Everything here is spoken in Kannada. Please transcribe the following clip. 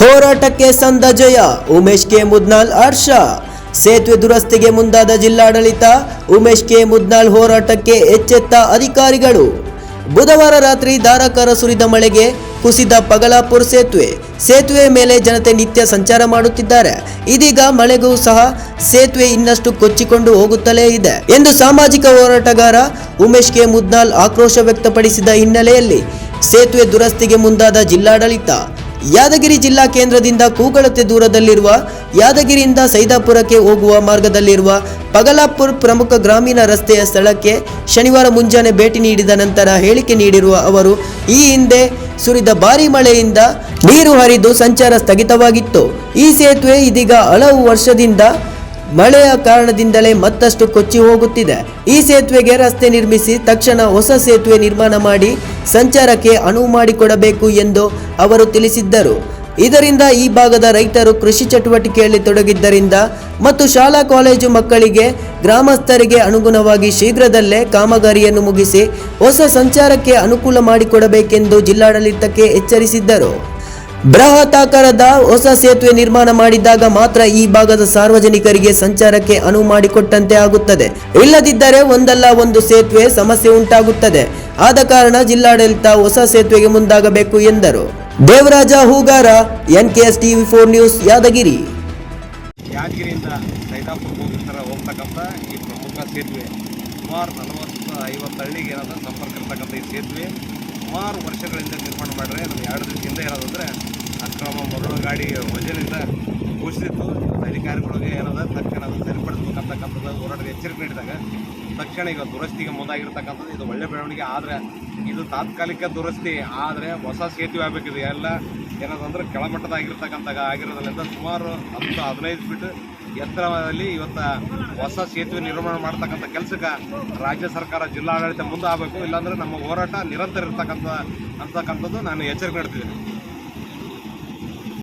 ಹೋರಾಟಕ್ಕೆ ಸಂದ ಜಯ. ಉಮೇಶ್ ಕೆ. ಮುದ್ನಾಲ್ ಹರ್ಷ. ಸೇತುವೆ ದುರಸ್ತಿಗೆ ಮುಂದಾದ ಜಿಲ್ಲಾಡಳಿತ, ಉಮೇಶ್ ಕೆ. ಮುದ್ನಾಲ್ ಹೋರಾಟಕ್ಕೆ ಎಚ್ಚೆತ್ತ ಅಧಿಕಾರಿಗಳು. ಬುಧವಾರ ರಾತ್ರಿ ಧಾರಾಕಾರ ಸುರಿದ ಮಳೆಗೆ ಕುಸಿದ ಪಗಲಾಪುರ ಸೇತುವೆ. ಸೇತುವೆ ಮೇಲೆ ಜನತೆ ನಿತ್ಯ ಸಂಚಾರ ಮಾಡುತ್ತಿದ್ದಾರೆ. ಇದೀಗ ಮಳೆಗೂ ಸಹ ಸೇತುವೆ ಇನ್ನಷ್ಟು ಕೊಚ್ಚಿಕೊಂಡು ಹೋಗುತ್ತಲೇ ಇದೆ ಎಂದು ಸಾಮಾಜಿಕ ಹೋರಾಟಗಾರ ಉಮೇಶ್ ಕೆ. ಮುದ್ನಾಲ್ ಆಕ್ರೋಶ ವ್ಯಕ್ತಪಡಿಸಿದ ಹಿನ್ನೆಲೆಯಲ್ಲಿ ಸೇತುವೆ ದುರಸ್ತಿಗೆ ಮುಂದಾದ ಜಿಲ್ಲಾಡಳಿತ. ಯಾದಗಿರಿ ಜಿಲ್ಲಾ ಕೇಂದ್ರದಿಂದ ಕೂಗಳತೆ ದೂರದಲ್ಲಿರುವ ಯಾದಗಿರಿಯಿಂದ ಸೈದಾಪುರಕ್ಕೆ ಹೋಗುವ ಮಾರ್ಗದಲ್ಲಿರುವ ಪಗಲಾಪುರ್ ಪ್ರಮುಖ ಗ್ರಾಮೀಣ ರಸ್ತೆಯ ಸ್ಥಳಕ್ಕೆ ಶನಿವಾರ ಮುಂಜಾನೆ ಭೇಟಿ ನೀಡಿದ ನಂತರ ಹೇಳಿಕೆ ನೀಡಿರುವ ಅವರು, ಈ ಹಿಂದೆ ಸುರಿದ ಭಾರಿ ಮಳೆಯಿಂದ ನೀರು ಹರಿದು ಸಂಚಾರ ಸ್ಥಗಿತವಾಗಿತ್ತು. ಈ ಸೇತುವೆ ಇದೀಗ ಹಲವು ವರ್ಷದಿಂದ ಮಳೆಯ ಕಾರಣದಿಂದಲೇ ಮತ್ತಷ್ಟು ಕೊಚ್ಚಿ ಹೋಗುತ್ತಿದೆ. ಈ ಸೇತುವೆಗೆ ರಸ್ತೆ ನಿರ್ಮಿಸಿ ತಕ್ಷಣ ಹೊಸ ಸೇತುವೆ ನಿರ್ಮಾಣ ಮಾಡಿ ಸಂಚಾರಕ್ಕೆ ಅನುವು ಮಾಡಿಕೊಡಬೇಕು ಎಂದು ಅವರು ತಿಳಿಸಿದ್ದರು. ಇದರಿಂದ ಈ ಭಾಗದ ರೈತರು ಕೃಷಿ ಚಟುವಟಿಕೆಯಲ್ಲಿ ತೊಡಗಿದ್ದರಿಂದ ಮತ್ತು ಶಾಲಾ ಕಾಲೇಜು ಮಕ್ಕಳಿಗೆ ಗ್ರಾಮಸ್ಥರಿಗೆ ಅನುಗುಣವಾಗಿ ಶೀಘ್ರದಲ್ಲೇ ಕಾಮಗಾರಿಯನ್ನು ಮುಗಿಸಿ ಹೊಸ ಸಂಚಾರಕ್ಕೆ ಅನುಕೂಲ ಮಾಡಿಕೊಡಬೇಕೆಂದು ಜಿಲ್ಲಾಡಳಿತಕ್ಕೆ ಎಚ್ಚರಿಸಿದ್ದರು. ಬೃಹತಾಕಾರದ ಹೊಸ ಸೇತುವೆ ನಿರ್ಮಾಣ ಮಾಡಿದಾಗ ಮಾತ್ರ ಈ ಭಾಗದ ಸಾರ್ವಜನಿಕರಿಗೆ ಸಂಚಾರಕ್ಕೆ ಅನುವು ಮಾಡಿಕೊಟ್ಟಂತೆ ಆಗುತ್ತದೆ. ಇಲ್ಲದಿದ್ದರೆ ಒಂದಲ್ಲ ಒಂದು ಸೇತುವೆ ಸಮಸ್ಯೆ ಉಂಟಾಗುತ್ತದೆ. ಆದ ಕಾರಣ ಜಿಲ್ಲಾಡಳಿತ ಹೊಸ ಸೇತುವೆಗೆ ಮುಂದಾಗಬೇಕು ಎಂದರು. Devaraja Hugar N K S TV four news, Yadgiri. ಯಾದಗಿರಿಯಿಂದ ಹೋಗ್ತಕ್ಕಂಥ ಈ ಪ್ರಮುಖ ಸೇತುವೆ ಸುಮಾರು ನಲವತ್ತು ಐವತ್ತು ಹಳ್ಳಿಗೆ ಸಂಪರ್ಕ ಈ ಸೇತುವೆ ಸುಮಾರು ವರ್ಷಗಳಿಂದ ನಿರ್ಮಾಣ ಮಾಡ್ರೆ ನಮ್ಗೆ ಎರಡು ದಿವಸದಿಂದ ಅಂದರೆ ಅಕ್ರಮ ಮರಳು ಗಾಡಿ ವಜನಿಂದ ಕುಸಿದಿತ್ತು ಅಧಿಕಾರಿಗಳಿಗೆ ಏನದ ತಕ್ಷಣ ಅದನ್ನು ಸರಿಪಡಿಸ್ಬೇಕಂತಕ್ಕಂಥದ್ದು ಹೋರಾಟಕ್ಕೆ ಎಚ್ಚರಿಕೆ ನೀಡಿದಾಗ, ತಕ್ಷಣ ಈಗ ದುರಸ್ತಿಗೆ ಮುಂದಾಗಿರ್ತಕ್ಕಂಥದ್ದು ಇದು ಒಳ್ಳೆ ಬೆಳವಣಿಗೆ. ಆದರೆ ಇದು ತಾತ್ಕಾಲಿಕ ದುರಸ್ತಿ. ಆದರೆ ಹೊಸ ಸೇತುವೆ ಆಗಬೇಕಿದೆ. ಎಲ್ಲ ಏನದಂದ್ರೆ ಕೆಳಮಟ್ಟದಾಗಿರ್ತಕ್ಕಂಥ ಆಗಿರೋದ್ರಿಂದ ಸುಮಾರು ಹತ್ತು ಹದಿನೈದು ಫೀಟ್ ಎತ್ತರದಲ್ಲಿ ಇವತ್ತು ಹೊಸ ಸೇತುವೆ ನಿರ್ಮಾಣ ಮಾಡ್ತಕ್ಕಂಥ ಕೆಲಸಕ್ಕೆ ರಾಜ್ಯ ಸರ್ಕಾರ ಜಿಲ್ಲಾಡಳಿತ ಮುಂದೆ ಆಗಬೇಕು ಇಲ್ಲಾಂದ್ರೆ ನಮ್ಮ ಹೋರಾಟ ನಿರಂತರ ಇರ್ತಕ್ಕಂಥ ಅಂತಕ್ಕಂಥದ್ದು ನಾನು ಎಚ್ಚರಿಕೆ ನೀಡ್ತಿದ್ದೀನಿ.